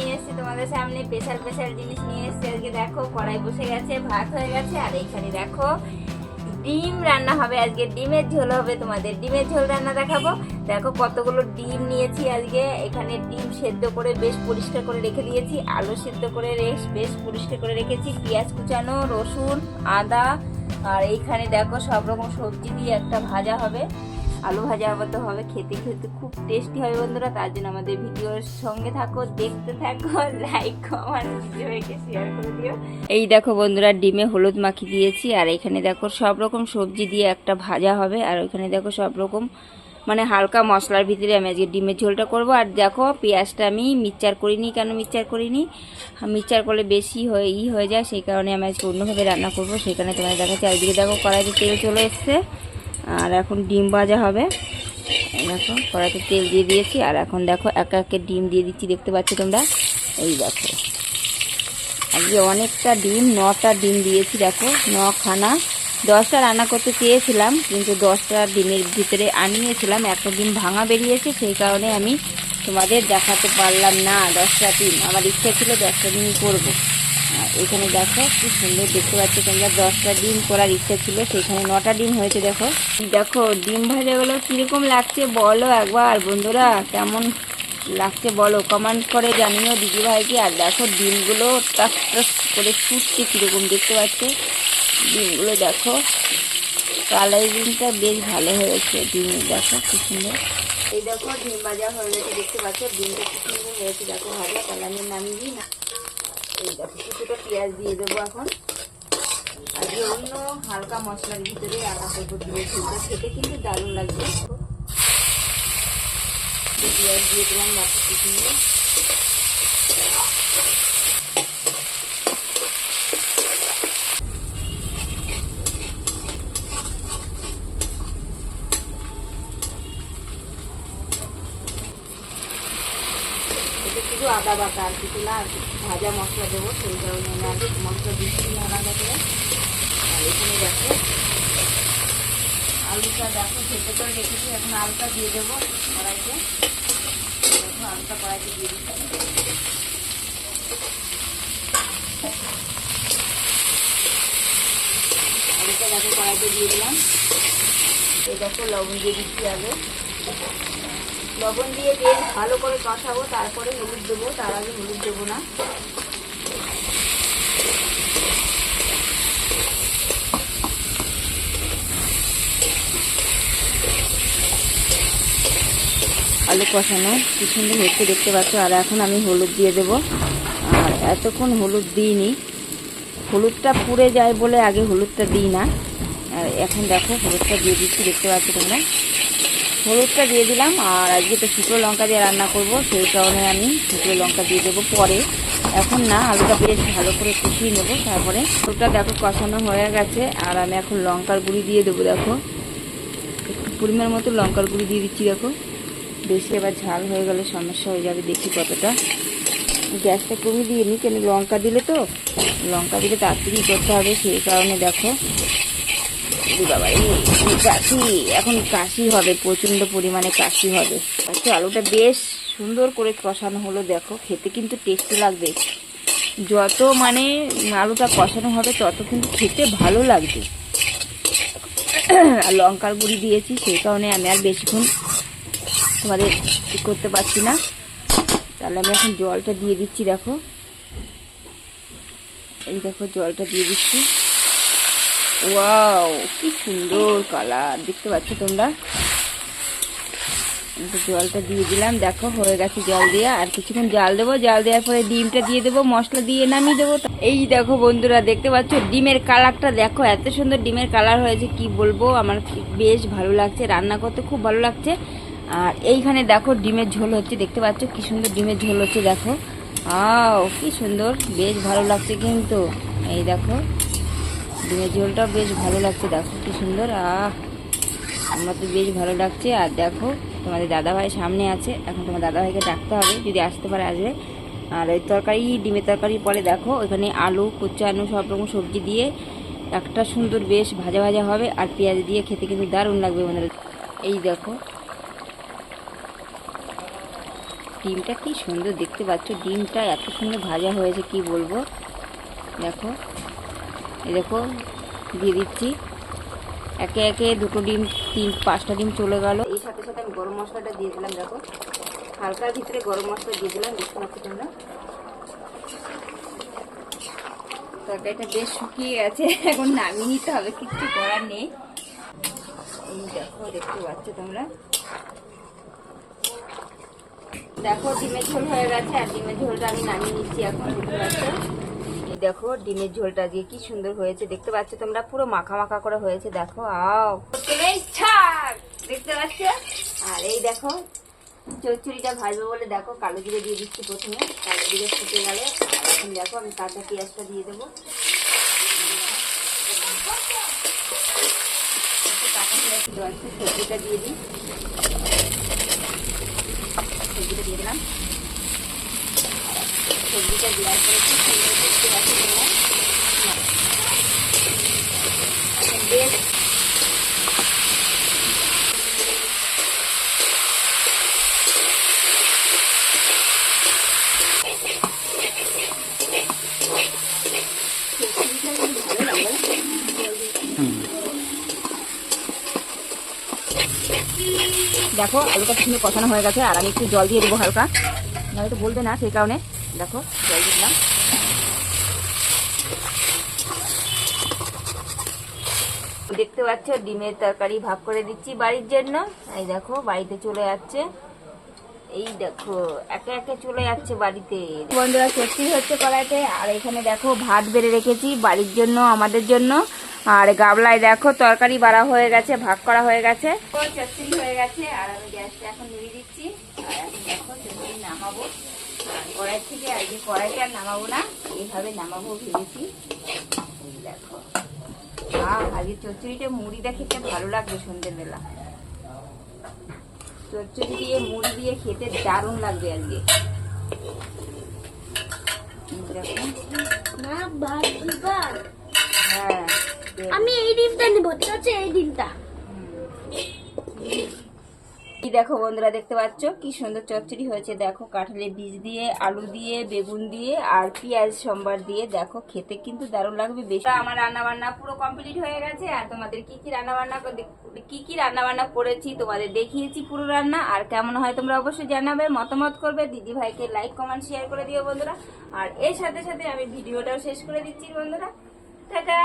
নিয়ে এসেছি, তোমাদের সামনে স্পেশাল স্পেশাল জিনিস নিয়ে এসেছি। আজকে দেখো, কড়াই বসে গেছে, ভাত হয়ে গেছে, আর এইখানে দেখো, ডিম রান্না হবে। আজকে ডিমের ঝোল হবে তোমাদের। ডিমের ঝোল রান্না দেখাবো। দেখো, কতগুলো ডিম নিয়েছি আজকে। এখানে ডিম সেদ্ধ করে বেশ পরিষ্কার করে রেখে দিয়েছি। আলু সেদ্ধ করে রেস বেশ পরিষ্কার করে রেখেছি। পেঁয়াজ কুচানো, রসুন, আদা, আর এইখানে দেখো সব রকম সবজি দিয়ে একটা ভাজা হবে। আলু ভাজার মতো হবে, খেতে খেতে খুব টেস্টি হবে বন্ধুরা। তার জন্য আমাদের ভিডিওর সঙ্গে থাকো, দেখতে থাকো লাইক কমেন্ট ভিডিওকে শেয়ার করে দিও। এই দেখো বন্ধুরা, ডিমে হলুদ মাখি দিয়েছি, আর এখানে দেখো সব রকম সবজি দিয়ে একটা ভাজা হবে, আর ওইখানে দেখো সব রকম মানে হালকা মশলার ভিতরে আমি আজকে ডিমের ঝোলটা করব। আর দেখো, পেঁয়াজটা আমি মিক্সচার করিনি, কেন মিক্সচার করিনি? মিক্সচার করলে বেশি হয়ে, ই হয়ে যায়, সেই কারণে আমি আজকে অন্যভাবে রান্না করব। সেখানে তোমার দেখাচ্ছি চারিদিকে দেখো কড়াইতে তেল চলে এসছে। আর এখন ডিম ভাজা হবে। দেখো, কড়াইতে তেল দিয়ে দিয়েছি, আর এখন দেখো একে একে ডিম দিয়ে দিচ্ছি, দেখতে পাচ্ছ তোমরা? এই দেখো। আজকে অনেকটা ডিম, নটা ডিম দিয়েছি, দেখো, নখানা। দশটা রান্না করতে চেয়েছিলাম, কিন্তু দশটা ডিমের ভিতরে আনিয়েছিলাম একটা ডিম ভাঙা বেরিয়েছে, সেই কারণে আমি তোমাদের দেখাতে পারলাম না দশটা ডিম। আমার ইচ্ছা ছিল দশটা ডিমই করব। এখানে দেখো কি সুন্দর দেখতে পাচ্ছ তোমরা। দশটা ডিম করার ইচ্ছা ছিল, সেখানে নটা ডিম হয়েছে, দেখো। দেখো, ডিম ভাজাগুলো কীরকম লাগছে বলো একবার বন্ধুরা, কেমন লাগছে বলো? কমেন্ট করে জানিও দিদি ভাইকে আর দেখো, ডিমগুলো টাস টাস করে ফুটছে কীরকম দেখতে পাচ্ছ? ডিমগুলো দেখো, কালারিংটা বেশ ভালো হয়েছে ডিমের দেখো কি সুন্দর। এই দেখো, ডিম ভাজা হয়ে গেছে, দেখতে পাচ্ছ? ডিমটা কি সুন্দর হয়েছে, দেখো ভাজা কালারের নামিয়ে না। পেঁয়াজ দিয়ে দেবো এখন। আজকে অন্য হালকা মশলার ভিতরে রান্না করব ডিমের ঝোলটা খেতে কিন্তু দারুণ লাগবে। পেঁয়াজ দিয়ে দিলাম কি শুধু আদা বাটা আর কিছু না, আর ভাজা মশলা দেবো, সেই কারণে আমি আগে মশলা দিচ্ছি না আলাদা আর এখানে দেখো, আলুটা দেখো, সেদ্ধ করে রেখেছি, এখন আলুটা দিয়ে দেবো কড়াইতে। দেখো, আলুটা কড়াইতে দিয়ে দিচ্ছি। আলুটা দেখো, কড়াইতে দিয়ে দিলাম। এই দেখো, লবণ দিয়ে দিচ্ছি আগে। লবণ দিয়ে বেশ ভালো করে কষাবো, তারপরে হলুদ দেবো। তার আগে হলুদ দেবো না। আলু কষানো। কি সুন্দর হচ্ছে দেখতে পাচ্ছ। আর এখন আমি হলুদ দিয়ে দেবো। আর এতক্ষণ হলুদ দিইনি। হলুদটা পুড়ে যায় বলে আগে হলুদটা দিই না। আর এখন দেখো, হলুদটা দিয়ে দিচ্ছি। দেখতে পাচ্ছ তোমরা? হলুদটা দিয়ে দিলাম, আর আজকে তো শুকনো লঙ্কা দিয়ে রান্না করব, সেই কারণে আমি শুকনো লঙ্কা দিয়ে দেবো পরে। এখন না, আলুটা বেশ ভালো করে কষিয়ে নেব তারপরে। আলুটা দেখো কষানো হয়ে গেছে, আর আমি এখন লঙ্কার গুঁড়ি দিয়ে দেবো, দেখো। একটু পরিমাণ মতো লঙ্কার গুঁড়ি দিয়ে দিচ্ছি, দেখো। বেশি এবার ঝাল হয়ে গেলে সমস্যা হয়ে যাবে দেখি কতটা। গ্যাসটা কমিয়ে দিয়ে নি কেন লঙ্কা দিলে তো, লঙ্কা দিলে তাড়াতাড়ি করতে হবে, সেই কারণে দেখো। ওরে বাবা কাশি? এখন কাশি হবে, প্রচণ্ড পরিমাণে কাশি হবে। আচ্ছা আলুটা বেশ সুন্দর করে কষানো হলো, দেখো, খেতে কিন্তু টেস্টি লাগবে। যত মানে আলুটা কষানো হবে, তত কিন্তু খেতে ভালো লাগবে। আর লঙ্কার গুঁড়ি দিয়েছি, সেই কারণে আমি আর বেশিক্ষণ তোমাদের করতে পারছি না। তাহলে আমি এখন জলটা দিয়ে দিচ্ছি, দেখো। এই দেখো, জলটা দিয়ে দিচ্ছি। ওয়াও কি সুন্দর কালার। দেখতে পাচ্ছ তোমরা? জলটা দিয়ে দিলাম। দেখো, হয়ে গেছে জল দিয়ে। আর কিছুক্ষণ জাল দেবো। জাল দেওয়ার পরে ডিমটা দিয়ে দেবো, মশলা দিয়ে নামিয়ে দেবো। এই দেখো বন্ধুরা, দেখতে পাচ্ছ? ডিমের কালারটা দেখো, এত সুন্দর ডিমের কালার হয়েছে। কি বলব? আমার বেশ ভালো লাগছে। রান্না করতে খুব ভালো লাগছে। আর এইখানে দেখো, ডিমের ঝোল হচ্ছে। দেখতে পাচ্ছ? কি সুন্দর ডিমের ঝোল হচ্ছে, দেখো। আও কি সুন্দর। বেশ ভালো লাগছে কিন্তু। এই দেখো। ডিমের ঝোলটাও বেশ ভালো লাগছে, দেখো কি সুন্দর, আহ! আমার তো বেশ ভালো লাগছে আর দেখো তোমাদের দাদাভাই সামনে আছে, এখন তোমার দাদাভাইকে ডাকতে হবে, যদি আসতে পারে আসবে। আর ওই তরকারি, ডিমের তরকারি পরে দেখো ওখানে আলু কুচানো সব রকম সবজি দিয়ে একটা সুন্দর বেশ ভাজা ভাজা হবে, আর পেঁয়াজ দিয়ে খেতে কিন্তু দারুণ লাগবে বন্ধুরা। এই দেখো। ডিমটা কি সুন্দর, দেখতে পাচ্ছ, ডিমটা এত সুন্দর ভাজা হয়েছে, কি বলব? দেখো। এই দেখো, দিয়ে দিচ্ছি। একে একে দুটো ডিম, তিন, পাঁচটা ডিম চলে গেল। এই সাথে সাথে আমি গরম মশলাটা দিয়ে দিলাম, দেখো। হালকার ভিতরে গরম মশলা দিয়ে দিলাম, দেখতে পাচ্ছ তোমরা? তরকারিটা বেশ শুকিয়ে গেছে, এখন নামিয়ে নিতে হবে কিচ্ছু করার নেই। দেখো, দেখতে পাচ্ছ তোমরা? দেখো, ডিমের ঝোল হয়ে গেছে, আর ডিমের ঝোলটা আমি নামিয়ে নিচ্ছি এখন, দেখতে পাচ্ছ? দেখো ডিমের ঝোলটা দিয়ে কি সুন্দর হয়েছে। দেখতে পাচ্ছ তোমরা পুরো মাখা মাখা করে হয়েছে দেখো। আও। দেখতে পাচ্ছ? আর এই দেখো চচ্চড়িটা ভাজবো বলে দেখো কালো জিরে দিয়ে দিচ্ছি প্রথমে। কালো জিরে ফুটে গেলে এখন দেখো আমি কাঁচা পেঁয়াজটা দিয়ে দেবো। কাঁচা পেঁয়াজ সবজিটা দিয়ে দিই। সবজিটা দিয়ে দিলাম। সবজিটা দেওয়ার পরে খুব সুন্দর কিন্তু ভালো লাগবে দেখো, আলুটা সুন্দর কষানো হয়ে গেছে, আর আমি একটু জল দিয়ে দেবো হালকা। নাহলে তো বলবে না সেই কারণে। দেখো, জল দিলাম। দেখতে পাচ্ছ, ডিমের তরকারি ভাগ করে দিচ্ছি বাড়ির জন্য। এই দেখো, বাড়িতে চলে যাচ্ছে। এই দেখো, একে একে চলে যাচ্ছে বাড়িতে। বন্ধুরা, সত্যি হচ্ছে কড়াইতে আর এখানে দেখো, ভাত বেড়ে রেখেছি বাড়ির জন্য, আমাদের জন্য। আর গাবলায় দেখো, তরকারি বাড়া হয়ে গেছে, ভাগ করা হয়ে গেছে। চচ্চড়ি হয়ে গেছে, আর আমি গ্যাসটা এখন নিয়ে দিচ্ছি। আর এখন দেখো নামাবো। কড়াই থেকে আর যে কড়াইটা নামাবো না এইভাবে নামাবো ভেবেছি। দেখো। আহ আজকে চচ্চড়িটা মুড়িটা খেতে ভালো লাগবে সন্ধ্যেবেলা চচ্চড়ি দিয়ে মুড়ি দিয়ে খেতে দারুণ লাগবে আজকে। হ্যাঁ আমি এই ডিমটা নেব ঠিক আছে? এই ডিমটা। কি দেখো বন্ধুরা, দেখতে পাচ্ছ? কি সুন্দর চচ্চড়ি হয়েছে। দেখো কাঁঠালের বীজ দিয়ে, আলু দিয়ে, বেগুন দিয়ে আর পেঁয়াজ সম্বার দিয়ে। দেখো, খেতে কিন্তু দারুণ লাগবে বেশি। আমার রান্না বান্না পুরো কমপ্লিট হয়ে গেছে আর তোমাদের কি কি রান্না বান্না কি কি রান্না বান্না করেছি তোমাদের দেখিয়েছি পুরো রান্না। আর কেমন হয় তোমরা অবশ্যই জানাবে, মতামত করবে। দিদি ভাইকে লাইক কমেন্ট শেয়ার করে দিও বন্ধুরা। আর এর সাথে সাথে আমি ভিডিওটাও শেষ করে দিচ্ছি বন্ধুরা। টাটা!